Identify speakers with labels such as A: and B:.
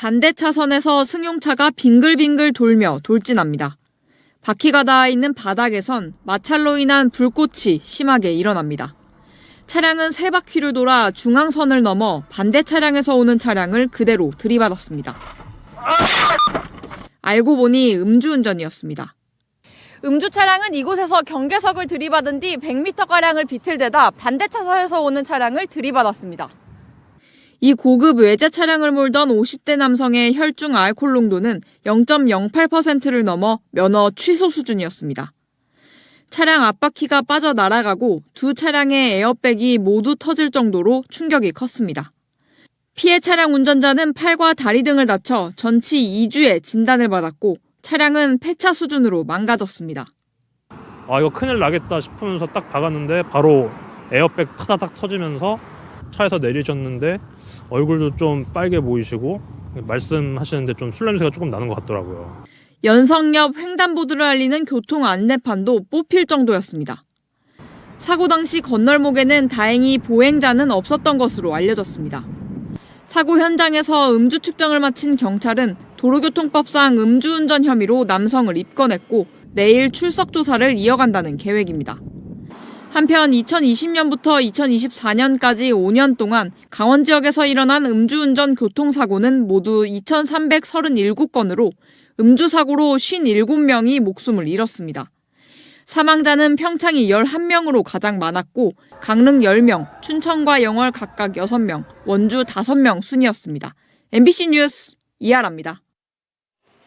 A: 반대 차선에서 승용차가 빙글빙글 돌며 돌진합니다. 바퀴가 닿아 있는 바닥에선 마찰로 인한 불꽃이 심하게 일어납니다. 차량은 세 바퀴를 돌아 중앙선을 넘어 반대 차량에서 오는 차량을 그대로 들이받았습니다. 알고 보니 음주운전이었습니다. 음주 차량은 이곳에서 경계석을 들이받은 뒤 100m가량을 비틀대다 반대 차선에서 오는 차량을 들이받았습니다. 이 고급 외제 차량을 몰던 50대 남성의 혈중 알코올 농도는 0.08%를 넘어 면허 취소 수준이었습니다. 차량 앞바퀴가 빠져 날아가고 두 차량의 에어백이 모두 터질 정도로 충격이 컸습니다. 피해 차량 운전자는 팔과 다리 등을 다쳐 전치 2주의 진단을 받았고 차량은 폐차 수준으로 망가졌습니다.
B: 아 이거 큰일 나겠다 싶으면서 딱 박았는데 바로 에어백 타다닥 터지면서 차에서 내리셨는데 얼굴도 좀 빨개 보이시고 말씀하시는데 좀 술 냄새가 조금 나는 것 같더라고요.
A: 연성역 횡단보도를 알리는 교통 안내판도 뽑힐 정도였습니다. 사고 당시 건널목에는 다행히 보행자는 없었던 것으로 알려졌습니다. 사고 현장에서 음주 측정을 마친 경찰은 도로교통법상 음주운전 혐의로 남성을 입건했고 내일 출석 조사를 이어간다는 계획입니다. 한편 2020년부터 2024년까지 5년 동안 강원 지역에서 일어난 음주운전 교통사고는 모두 2,337건으로 음주사고로 57명이 목숨을 잃었습니다. 사망자는 평창이 11명으로 가장 많았고 강릉 10명, 춘천과 영월 각각 6명, 원주 5명 순이었습니다. MBC 뉴스 이하라입니다.